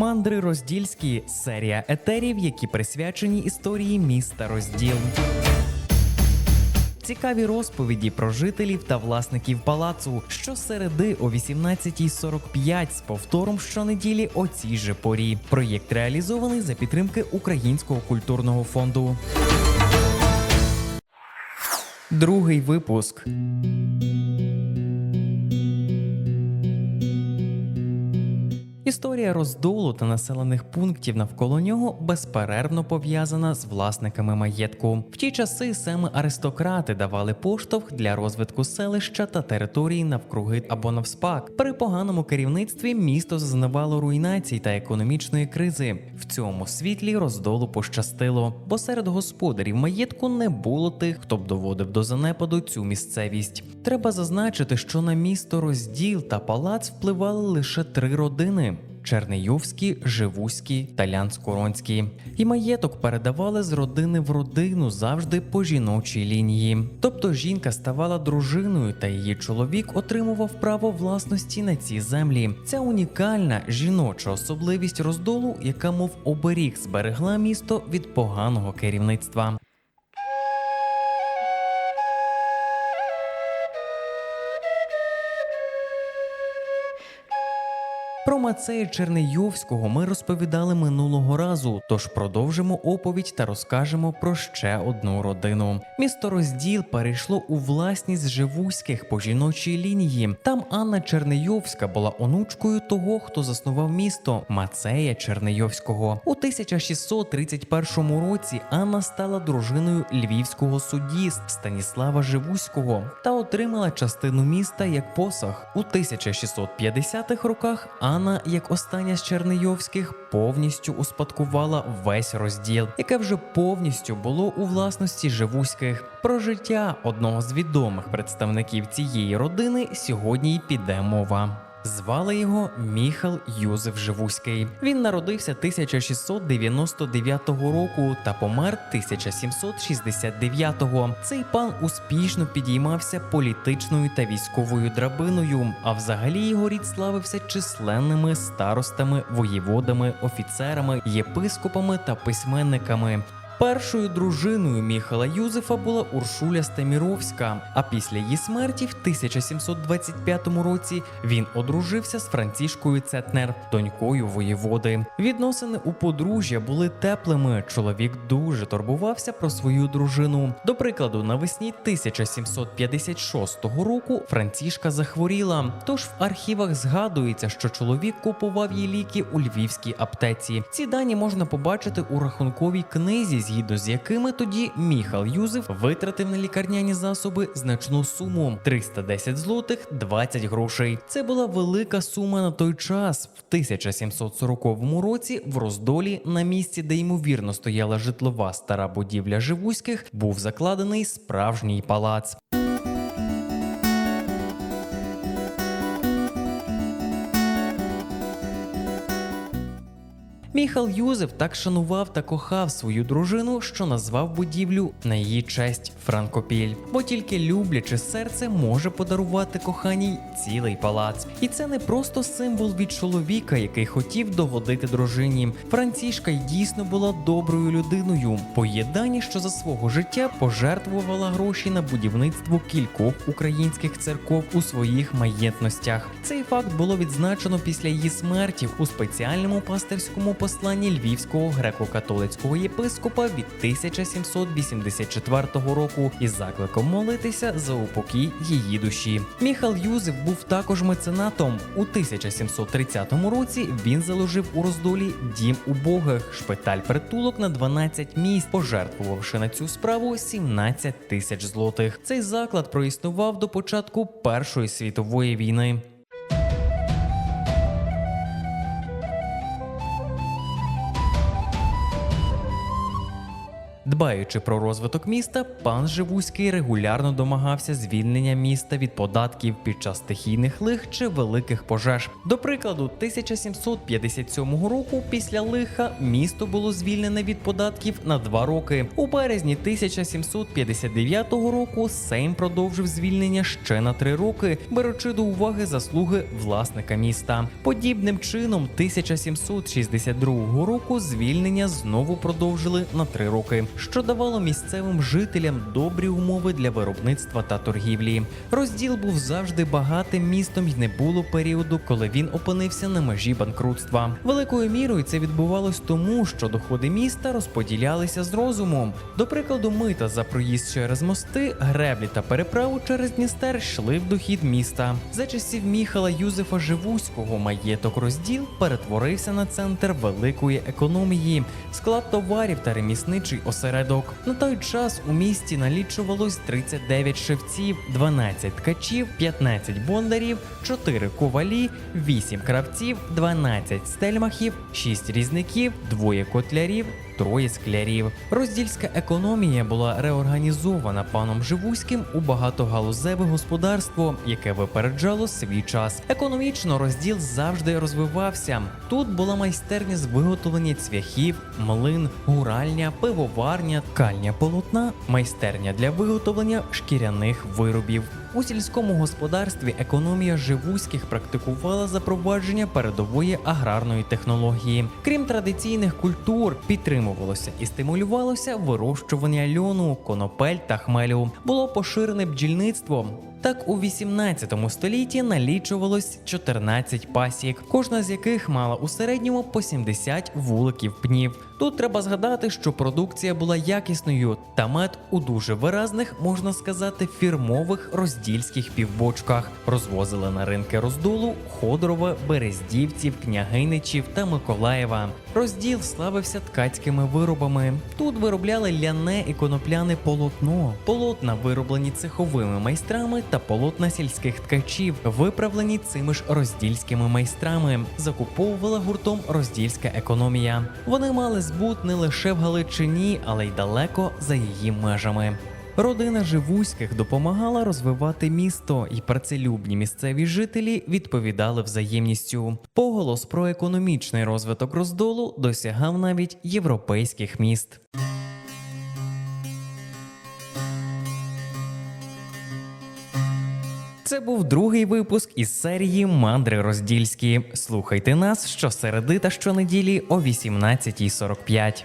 Мандри Роздільські серія етерів, які присвячені історії міста Розділ. Цікаві розповіді про жителів та власників палацу щосереди о 18.45 з повтором щонеділі о цій же порі. Проєкт реалізований за підтримки Українського культурного фонду. Другий випуск. Історія роздолу та населених пунктів навколо нього безперервно пов'язана з власниками маєтку. В ті часи саме аристократи давали поштовх для розвитку селища та території навкруги або навспак. При поганому керівництві місто зазнавало руйнацій та економічної кризи. В цьому світлі роздолу пощастило, бо серед господарів маєтку не було тих, хто б доводив до занепаду цю місцевість. Треба зазначити, що на місто розділ та палац впливали лише три родини. Чернийовські, Живуські та Лянськоронські. І маєток передавали з родини в родину завжди по жіночій лінії. Тобто жінка ставала дружиною, та її чоловік отримував право власності на ці землі. Ця унікальна жіноча особливість роздолу, яка мов оберіг зберегла місто від поганого керівництва. Про Мацея Чернийовського ми розповідали минулого разу, тож продовжимо оповідь та розкажемо про ще одну родину. Місто розділ перейшло у власність живуських по жіночій лінії. Там Анна Чернийовська була онучкою того, хто заснував місто Мацея Чернийовського. У 1631 році Анна стала дружиною львівського судді Станіслава Живуського та отримала частину міста як посаг. У 1650-х роках Анна, як остання з Чернийовських, повністю успадкувала весь розділ, яке вже повністю було у власності Живуських. Про життя одного з відомих представників цієї родини сьогодні й піде мова. Звали його Міхал Юзеф Живуський. Він народився 1699 року та помер 1769-го. Цей пан успішно підіймався політичною та військовою драбиною. А взагалі його рід славився численними старостами, воєводами, офіцерами, єпископами та письменниками. Першою дружиною Міхала Юзефа була Уршуля Стеміровська. А після її смерті в 1725 році він одружився з Францішкою Цетнер, донькою воєводи. Відносини у подружжя були теплими. Чоловік дуже турбувався про свою дружину. До прикладу, навесні 1756 року Францішка захворіла. Тож в архівах згадується, що чоловік купував їй ліки у львівській аптеці. Ці дані можна побачити у рахунковій книзі, згідно з якими тоді Міхал Юзеф витратив на лікарняні засоби значну суму 310 злотих 20 грошей. Це була велика сума на той час. В 1740 році в роздолі, на місці, де ймовірно стояла житлова стара будівля Живуських, був закладений справжній палац. Міхал Юзеф так шанував та кохав свою дружину, що назвав будівлю на її честь Франкопіль, бо тільки любляче серце може подарувати коханій цілий палац. І це не просто символ від чоловіка, який хотів догодити дружині. Францішка й дійсно була доброю людиною. Поєдані, що за свого життя пожертвувала гроші на будівництво кількох українських церков у своїх маєтностях. Цей факт було відзначено після її смерті у спеціальному пастирському посланні львівського греко-католицького єпископа від 1784 року із закликом молитися за упокій її душі. Міхал Юзеф був також меценатом. У 1730 році він заложив у роздолі дім убогих, шпиталь притулок на 12 місць, пожертвувавши на цю справу 17 тисяч злотих. Цей заклад проіснував до початку Першої світової війни. Дбаючи про розвиток міста, пан Живуський регулярно домагався звільнення міста від податків під час стихійних лих чи великих пожеж. До прикладу, 1757 року після лиха місто було звільнене від податків на два роки. У березні 1759 року Сейм продовжив звільнення ще на три роки, беручи до уваги заслуги власника міста. Подібним чином, 1762 року звільнення знову продовжили на три роки, що давало місцевим жителям добрі умови для виробництва та торгівлі. Розділ був завжди багатим містом і не було періоду, коли він опинився на межі банкрутства. Великою мірою це відбувалось тому, що доходи міста розподілялися з розумом. До прикладу, мита за проїзд через мости, греблі та переправу через Дністер йшли в дохід міста. За часів Міхала Юзефа Живуського маєток розділ перетворився на центр великої економії, склад товарів та ремісничий осередок. На той час у місті налічувалось 39 шевців, 12 ткачів, 15 бондарів, 4 ковалі, 8 кравців, 12 стельмахів, 6 різників, двоє котлярів. Троє склярів. Роздільська економія була реорганізована паном Живуським у багатогалузеве господарство, яке випереджало свій час. Економічно розділ завжди розвивався. Тут була майстерня з виготовлення цвяхів, млин, гуральня, пивоварня, ткальня полотна, майстерня для виготовлення шкіряних виробів. У сільському господарстві економія живуських практикувала запровадження передової аграрної технології. Крім традиційних культур, підтримувалося і стимулювалося вирощування льону, конопель та хмелю. Було поширене бджільництво. Так, у 18 столітті налічувалось 14 пасік, кожна з яких мала у середньому по 70 вуликів пнів. Тут треба згадати, що продукція була якісною, та мед у дуже виразних, можна сказати, фірмових роздільських півбочках розвозили на ринки роздолу Ходорова, Берездівців, Княгиничів та Миколаєва. Розділ славився ткацькими виробами. Тут виробляли ляне і конопляне полотно, полотна, вироблені цеховими майстрами та полотна сільських ткачів, виправлені цими ж роздільськими майстрами. Закуповувала гуртом роздільська економія. Вони мали збут не лише в Галичині, але й далеко за її межами. Родина Живуських допомагала розвивати місто, і працелюбні місцеві жителі відповідали взаємністю. Поголос про економічний розвиток роздолу досягав навіть європейських міст. Це був другий випуск із серії Мандри Роздільські. Слухайте нас щосереди та щонеділі о 18.45.